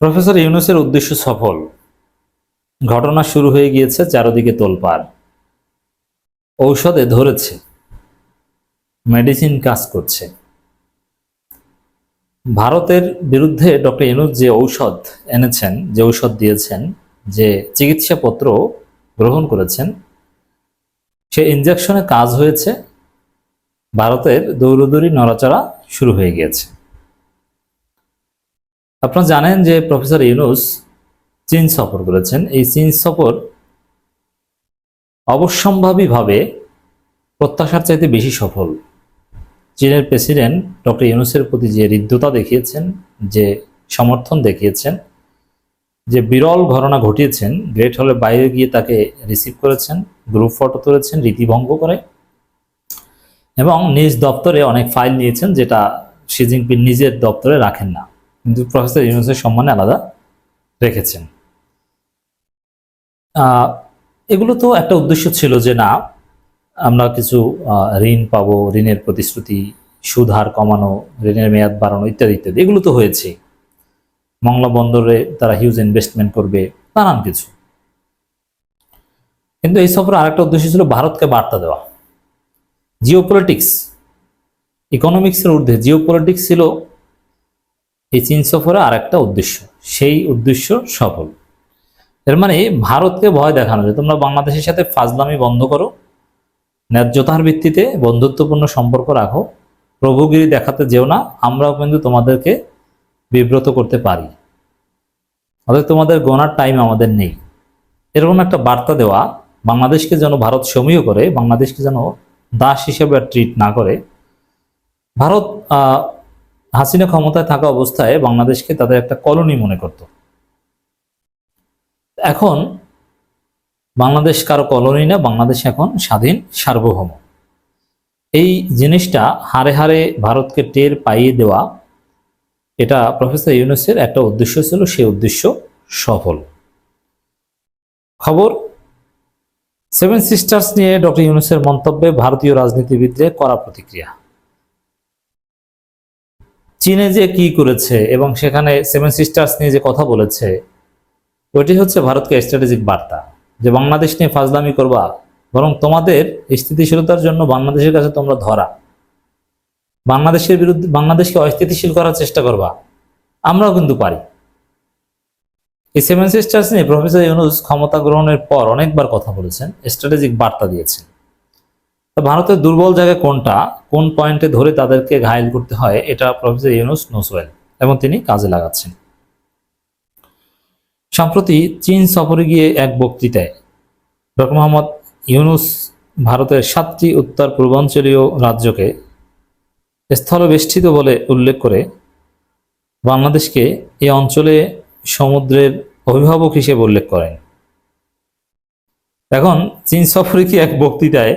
Professor ইউনুসের উদ্দেশ্য সফল। ঘটনা শুরু হয়ে গিয়েছে চারদিকে তোলপাড়। ঔষধে ধরেছে। মেডিসিন কাজ করছে। ভারতের বিরুদ্ধে ডক্টর ইউনুস যে ঔষধ এনেছেন, যে ঔষধ দিয়েছেন, যে চিকিৎসাপত্র গ্রহণ করেছেন, সে ইনজেকশনে কাজ হয়েছে। ভারতের দৌড়দৌড়ি নড়াচড়া শুরু হয়ে গিয়েছে। আপনারা জানেন যে প্রফেসর ইউনুস চীন সফর করেছেন। এই চীন সফর অবশ্যম্ভাবীভাবে প্রত্যাশার চাইতে বেশি সফল। চীনের প্রেসিডেন্ট ডক্টর ইউনুসের প্রতি যে হৃদ্যতা দেখিয়েছেন, যে সমর্থন দেখিয়েছেন, যে বিরল ঘটনা ঘটিয়েছেন, গ্রেট হলের বাইরে গিয়ে তাকে রিসিভ করেছেন, গ্রুপ ফটো তুলেছেন, রীতিভঙ্গ করে, এবং নিজ দপ্তরে অনেক ফাইল নিয়েছেন যেটা শি জিনপিং নিজের দপ্তরে রাখেন না। কিন্তু প্রফেসর ইউনুসের সম্মানে আলাদা রেখেছেন। এগুলো তো একটা উদ্দেশ্য ছিল যে না, আমরা কিছু ঋণ পাবো, ঋণের প্রতিশ্রুতি সুদ হার কমানো, ঋণের মেয়াদ বাড়ানো ইত্যাদি ইত্যাদি। এগুলো তো হয়েছে। মংলা বন্দরে তারা হিউজ ইনভেস্টমেন্ট করবে, নানান কিছু। কিন্তু এই সফরে আরেকটা উদ্দেশ্য ছিল ভারতকে বার্তা দেওয়া। জিও পলিটিক্স ইকোনমিক্সের ঊর্ধ্বে। জিও পলিটিক্স ছিল এই চীন সফরে আর একটা উদ্দেশ্য। সেই উদ্দেশ্য সফল। এর মানে ভারতকে ভয় দেখানো, যে তোমরা বাংলাদেশের সাথে ফাজলামি বন্ধ করো, ন্যায্যতার ভিত্তিতে বন্ধুত্বপূর্ণ সম্পর্ক রাখো, প্রভুগিরি দেখাতে যেও না, আমরাও কিন্তু তোমাদেরকে বিব্রত করতে পারি। অর্থাৎ তোমাদের গোনার টাইম আমাদের নেই। এরকম একটা বার্তা দেওয়া, বাংলাদেশকে যেন ভারত সমীহ করে, বাংলাদেশকে যেন দাস হিসেবে ট্রিট না করে, ভারত হাসিনা ক্ষমতায় থাকা অবস্থায় বাংলাদেশকে তাদের একটা কলোনি মনে করত। এখন বাংলাদেশ কারও কলোনি না, বাংলাদেশ এখন স্বাধীন, সার্বভৌম। এই জিনিসটা হারে হারে ভারতকে টের পাইয়ে দেওয়া, এটা প্রফেসর ইউনুসের একটা উদ্দেশ্য ছিল, সেই উদ্দেশ্য সফল। খবর সেভেন সিস্টার্স নিয়ে ডক্টর ইউনুসের মন্তব্যে ভারতীয় রাজনীতিবিদদের করা প্রতিক্রিয়া। চীনে যে কি করেছে এবং সেখানে সেভেন সিস্টার্স নিয়ে যে কথা বলেছে, ওইটি হচ্ছে ভারতকে স্ট্র্যাটেজিক বার্তা। যে বাংলাদেশ নিয়ে ফাজলামি করবা, বরং তোমাদের স্থিতিশীলতার জন্য বাংলাদেশের কাছে তোমরা ধরা। বাংলাদেশের বিরুদ্ধে, বাংলাদেশকে অস্থিতিশীল করার চেষ্টা করবা। আমরাও কিন্তু পারি। এই সেভেন সিস্টার্স নিয়ে প্রফেসর ইউনুস ক্ষমতা গ্রহণের পর অনেকবার কথা বলেছেন স্ট্র্যাটেজিক বার্তা দিয়েছেন। ভারতের দুর্বল জায়গা কোনটা? কোন পয়েন্টে ধরে তাদেরকে ঘায়েল করতে হয়? এটা প্রফেসর ইউনুস নোসওয়েল এবং তিনি কাজে লাগাচ্ছেন। সম্প্রতি চীন সফরে গিয়ে এক বক্তৃতায় ডক্টর মোহাম্মদ ইউনুস ভারতের সাতটি উত্তর পূর্বাঞ্চলীয় রাজ্যকে স্থলবেষ্টিত বলে উল্লেখ করে বাংলাদেশকে এই অঞ্চলে সমুদ্রের অভিভাবক হিসেবে উল্লেখ করেন। এখন চীন সফরে কি এক বক্তৃতায়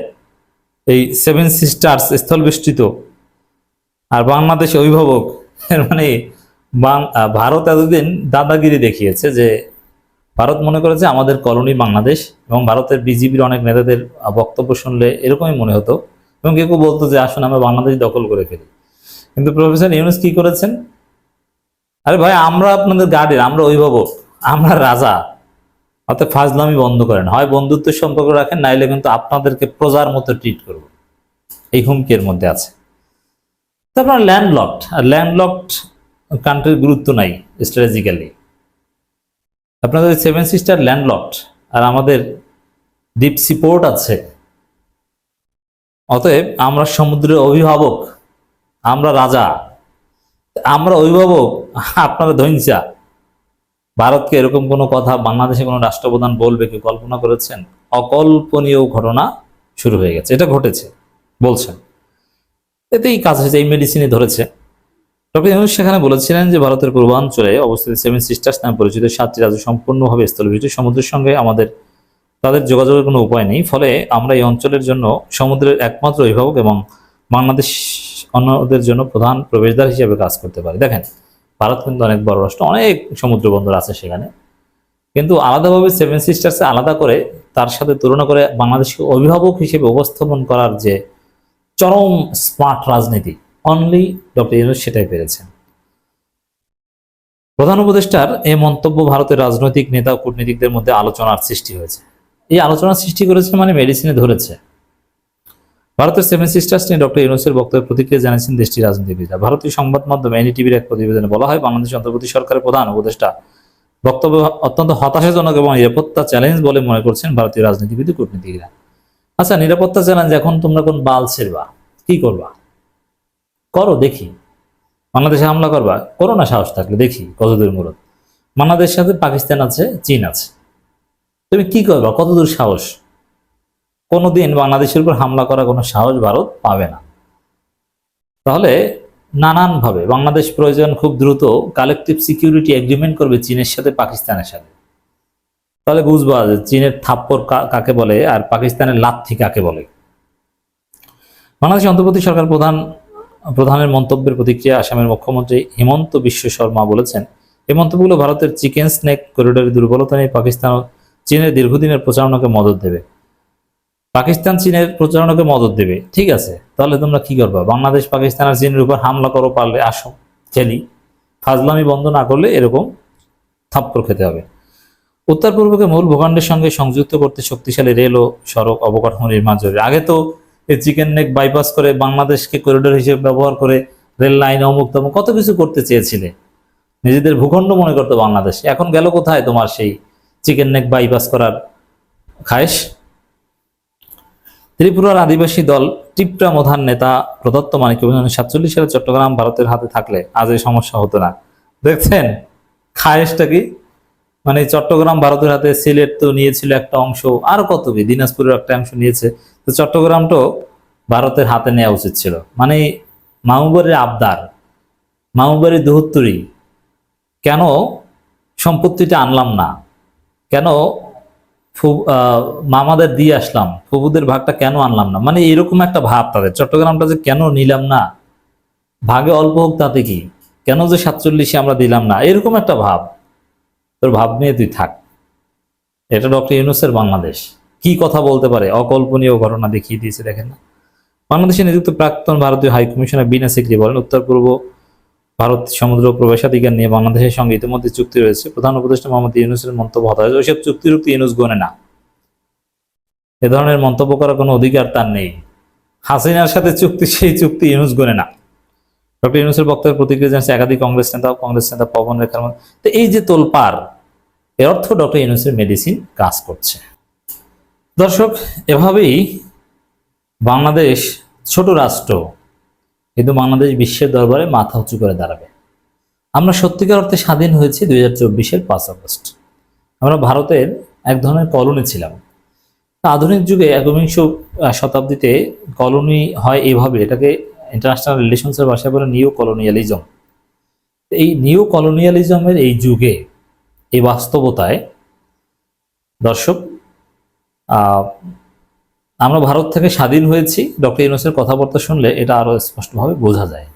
এই সেভেন সিস্টার্স স্থলবেষ্টিত। আর বাংলাদেশ অভিভাবক মানে ভারত এতদিন দাদাগিরি দেখিয়েছে যে ভারত মনে করেছে আমাদের কলোনি বাংলাদেশ এবং ভারতের বিজেপির অনেক নেতাদের বক্তব্য শুনলে এরকমই মনে হতো এবং কেউ কেউ বলতো যে, আসুন আমরা বাংলাদেশ দখল করে ফেলি। কিন্তু প্রফেসর ইউনুস কি করেছেন? আরে ভাই, আমরা আপনাদের গার্ডের আমরা অভিভাবক, আমরা রাজা। অর্থাৎ ফাজলামি বন্ধ করেন। হয় বন্ধুত্বের সম্পর্ক রাখেন, নাইলে কিন্তু আপনাদেরকে প্রজার মতো ট্রিট করব। এই হুমকির মধ্যে আছে। তারপর ল্যান্ডলকড আর ল্যান্ডলকড কান্ট্রির গুরুত্ব নাই স্ট্র্যাটেজিক্যালি আপনাদের সেভেন সিস্টার ল্যান্ডলকড আর আমাদের ডিপ সি পোর্ট আছে। অতএব আমরা সমুদ্রের অভিভাবক, আমরা রাজা। আমরা অভিভাবক, আপনারা ধৈঞ্চা ভারতকে এরকম কোনো কথা বাংলাদেশে কোনো রাষ্ট্রপ্রধান বলবে কি কল্পনা করেছেন? অকল্পনীয় ঘটনা শুরু হয়ে গেছে। এটা ঘটেছে, বলছেন। এতেই কাজ হয়েছে, এই মেডিসিনই ধরেছে। ডক্টর সেখানে বলেছিলেন যে, ভারতের পূর্বাঞ্চলে অবস্থিত সেভেন সিস্টার্স নামে পরিচিত সাতটি রাজ্য সম্পূর্ণভাবে স্থলভিত সমুদ্রের সঙ্গে আমাদের, তাদের যোগাযোগের কোনো উপায় নেই। ফলে আমরা এই অঞ্চলের জন্য সমুদ্রের একমাত্র অভিভাবক এবং বাংলাদেশ অন্যদের জন্য প্রধান প্রবেশদ্বার হিসেবে কাজ করতে পারে। দেখেন ভারত কিন্তু অনেক বড় রাষ্ট্র, অনেক সমুদ্র বন্দর আছে সেখানে। কিন্তু আলাদাভাবে সেভেন সিস্টার্সে আলাদা করে তার সাথে তুলনা করে বাংলাদেশকে অভিভাবক হিসেবে উপস্থাপন করার যে চরম স্মার্ট রাজনীতি অনলি ডক্টর ইউনুস সেটাই পেরেছেন। প্রধান উপদেষ্টার এই মন্তব্য ভারতের রাজনৈতিক নেতা কূটনীতিকদের মধ্যে আলোচনার সৃষ্টি হয়েছে। এই আলোচনার সৃষ্টি করেছে মানে মেডিসিনে ধরেছে। ভারতের সেভেন সিস্টার্স নিয়ে ডক্টর ইউনুসের বক্তব্যের প্রতিক্রিয়া জানিয়েছেন দেশটির রাজনীতিবিদরা। ভারতীয় সংবাদ মাধ্যম এনডিটিভির এক প্রতিবেদনে বলা হয়, বাংলাদেশ অন্তর্বর্তী সরকারের প্রধান উপদেষ্টা বক্তব্য অত্যন্ত হতাশাজনক এবং নিরাপত্তা চ্যালেঞ্জ বলে মনে করছেন ভারতীয় রাজনীতিবিদ কূটনীতিকরা। আচ্ছা নিরাপত্তা চ্যালেঞ্জ এখন তোমরা কোন বাল ছেড়বা? কি করবা? করো, দেখি। বাংলাদেশে হামলা করবা? করো না সাহস থাকলে, দেখি, কতদূর মূলত বাংলাদেশের সাথে পাকিস্তান আছে, চীন আছে। তুমি কি করবা? কতদূর সাহস? কোনোদিন বাংলাদেশের উপর হামলা করার কোনো সাহস ভারত পাবে না। তাহলে নানানভাবে বাংলাদেশ প্রয়োজন খুব দ্রুত কালেকটিভ সিকিউরিটি এগ্রিমেন্ট করবে চীনের সাথে, পাকিস্তানের সাথে। তাহলে বুঝবা যে চীনের থাপ্পর কাকে বলে আর পাকিস্তানের লাথি কাকে বলে। বাংলাদেশ অন্তর্বর্তী সরকার প্রধান, প্রধানের মন্তব্যের প্রতিক্রিয়া আসামের মুখ্যমন্ত্রী হিমন্ত বিশ্ব শর্মা বলেছেন। এই মন্তব্যগুলো ভারতের চিকেন স্নেক করিডোরের দুর্বলতা নিয়ে পাকিস্তান ও চীনের দীর্ঘদিনের প্রচারণাকে মদত দেবে। পাকিস্তান চীনের প্রচারণাকে মদত দেবে। ঠিক আছে, তাহলে তোমরা কি করবা? বাংলাদেশ, পাকিস্তান আর চীনের উপর হামলা করো পারলে আসো খেলি ফাজলামি বন্ধ না করলে এরকম থাপ্পড় খেতে হবে। উত্তর পূর্বকে মূল ভূখণ্ডের সঙ্গে সংযুক্ত করতে শক্তিশালী রেল ও সড়ক অবকাঠামো নির্মাণ জরুরি। আগে তো এই চিকেন নেক বাইপাস করে বাংলাদেশকে করিডোর হিসেবে ব্যবহার করে রেল লাইন, অমুক তমুক কত কিছু করতে চেয়েছিলে। নিজেদের ভূখণ্ড মনে করতো বাংলাদেশ। এখন গেল কোথায় তোমার সেই চিকেন নেক বাইপাস করার খায়েশ? ত্রিপুরার আদিবাসী দল টিপরা প্রধান নেতা প্রদত্ত মানিক উনিশশো সাতচল্লিশ সালে চট্টগ্রাম ভারতের হাতে থাকলে আজ এই সমস্যা হতো না। দেখছেন? খায়েশটা কি? মানে চট্টগ্রাম ভারতের হাতে সিলেট তো নিয়েছিল একটা অংশ, আর কত কি? দিনাজপুরের একটা অংশ নিয়েছে। তো চট্টগ্রামটাও ভারতের হাতে নেওয়া উচিত ছিল। মানে মামুবাড়ির আবদার, মামুবাড়ির দুহত্তরি, কেন সম্পত্তিটা আনলাম না? কেন মামাদের দিয়ে আসলাম। ফুবুদের ভাগটা কেন আনলাম না? মানে এরকম একটা ভাব তাদের। চট্টগ্রামটা যে কেন নিলাম না? ভাগে অল্প হোক তাতে কি? কেন যে সাতচল্লিশে আমরা দিলাম না? এরকম একটা ভাব। তোর ভাব নিয়ে তুই থাক। এটা ডক্টর ইউনুসের বাংলাদেশ। কি কথা বলতে পারে? অকল্পনীয় ঘটনা দেখিয়ে দিয়েছে, দেখেন না। বাংলাদেশে নিযুক্ত প্রাক্তন ভারতীয় হাই কমিশনার বিনা সিকরি বলেন উত্তর পূর্ব ভারত সমুদ্র প্রবেশাধিকার নিয়ে বাংলাদেশের সঙ্গে ইতিমধ্যে চুক্তি রয়েছে। প্রধান উপদেষ্টা মোহাম্মদ ইউনুসের মন্তব্য হতাশ। ওইসব চুক্তি ইউনুস গনে না। এ ধরনের মন্তব্য করার কোনো অধিকার তার নেই। হাসিনার সাথে চুক্তি, সেই চুক্তি ইউনুস গনে না। ডক্টর ইউনুসের বক্তব্যের প্রতিক্রিয়া জানিয়েছে একাধিক কংগ্রেস নেতা কংগ্রেস নেতা পবন রেখার তো এই যে তোলপার এর অর্থ ডক্টর ইউনুসের মেডিসিন কাজ করছে। দর্শক, এভাবেই বাংলাদেশ ছোট রাষ্ট্র কিন্তু বাংলাদেশ বিশ্বের দরবারে মাথা উঁচু করে দাঁড়াবে। আমরা সত্যিকার অর্থে স্বাধীন হয়েছি দুই হাজার চব্বিশের পাঁচ আগস্ট। আমরা ভারতের এক ধরনের কলোনি ছিলাম। আধুনিক যুগে একবিংশ শতাব্দীতে কলোনি হয় এইভাবে, এটাকে ইন্টারন্যাশনাল রিলেশনসের ভাষায় বলে নিউ কলোনিয়ালিজম এই নিউ কলোনিয়ালিজমের এই যুগে, এই বাস্তবতায় দর্শক আমরা ভারত থেকে স্বাধীন হয়েছি ডক্টর ইউনুসের কথাবার্তা শুনলে এটা আরও স্পষ্টভাবে বোঝা যায়।